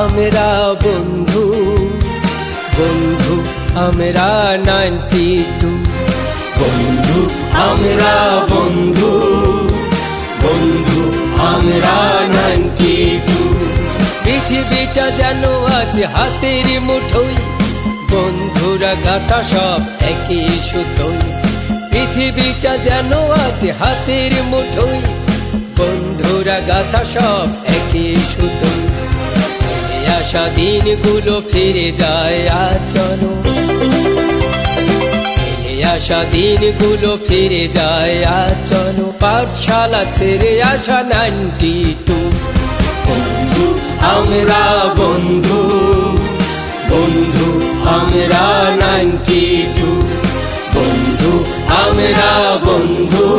আমরা বন্ধু বন্ধু আমরা নাইনটি টু। বন্ধু আমরা বন্ধু বন্ধু আমরা নাইনটি টু। পৃথিবীটা যেন আজ হাতের মুঠোই বন্ধুরা গাথা সব একই সুতোই পৃথিবীটা যেন আজ হাতের মুঠোই বন্ধুরা গাথা সব একই সুতোই আসা দিনগুলো ফিরে যায় আজ চলো। আসা দিনগুলো ফিরে যায়, আর চলো। পাঠশালা ছেড়ে আসা নাইনটি টু। বন্ধু, আমরা বন্ধু। বন্ধু, আমরা নাইনটি টু। বন্ধু, আমরা বন্ধু।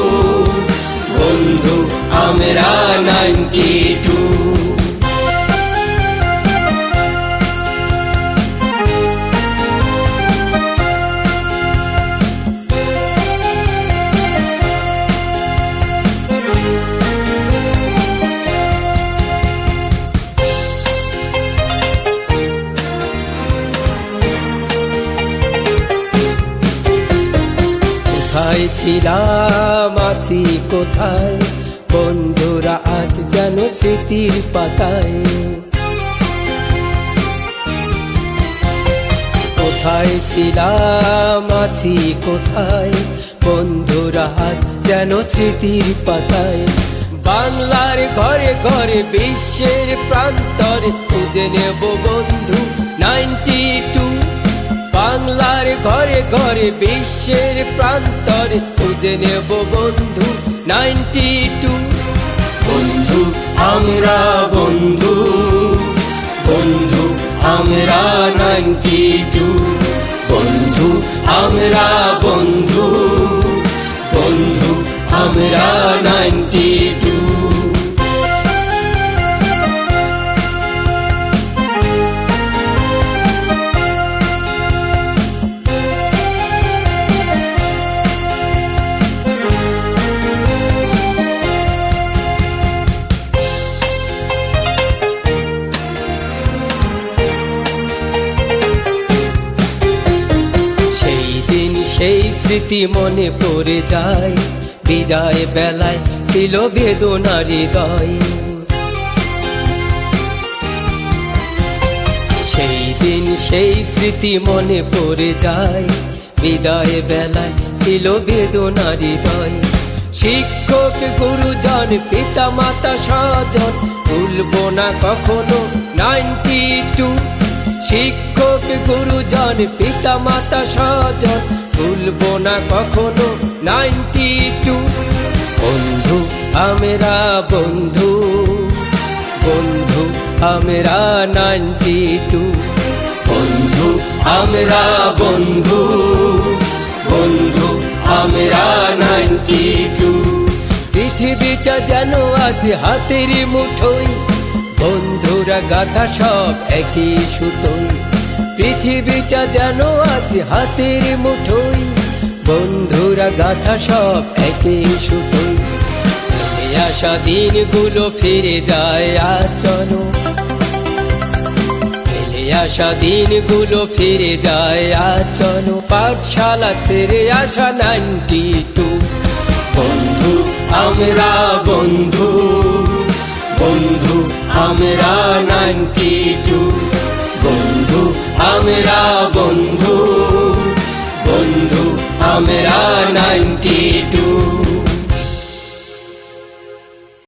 বন্ধু, আমরা নাইনটি টু। কোথায় ছিলাম, আছি কোথায়? বন্ধুরা, আজ যেন স্মৃতির পাতায়। কোথায় ছিলাম, আছি কোথায়? বন্ধুরা, আজ যেন স্মৃতির পাতায়। বাংলার ঘরে ঘরে, বিশ্বের প্রান্তরে খুঁজে নেব বন্ধু, নাইনটি টু। বাংলার ঘরে ঘরে বিশ্বের প্রান্তরে খুঁজে নেব বন্ধু নাইনটি টু। বন্ধু আমরা বন্ধু বন্ধু আমরা নাইনটি টু। বন্ধু আমরা বন্ধু বন্ধু আমরা নাইনটি সেই স্মৃতি মনে পড়ে যায়। বিদায় বেলায় ছিল বেদনার হৃদয়। সেই দিন সেই স্মৃতি মনে পড়ে যায়। বিদায় বেলায় ছিল বেদনার হৃদয়। শিক্ষক, গুরুজন পিতা মাতা স্বজন, ভুলব না কখনো নাইনটি টু। শিক্ষক গুরুজন পিতা মাতা স্বজন, ভুলবো না কখনো নাইনটি টু। বন্ধু আমরা বন্ধু বন্ধু আমরা নাইনটি টু। বন্ধু আমরা বন্ধু বন্ধু আমরা নাইনটি টু। পৃথিবীটা যেন আজ হাতের মুঠোই বন্ধুরা গাথা সব একই সুতোই। পৃথিবীটা যেন আজ হাতের মুঠোই। বন্ধুরা গাথা সব একই সুতোই। আসা দিনগুলো ফিরে যায় আজ চলো। আসা দিনগুলো ফিরে যায় আজ চলো। পাঠশালা ছেড়ে আসা নাইনটি টু। বন্ধু, আমরা বন্ধু। বন্ধু আমরা নাইনটি টু বন্ধু আমরা বন্ধু। বন্ধু আমরা নাইনটি টু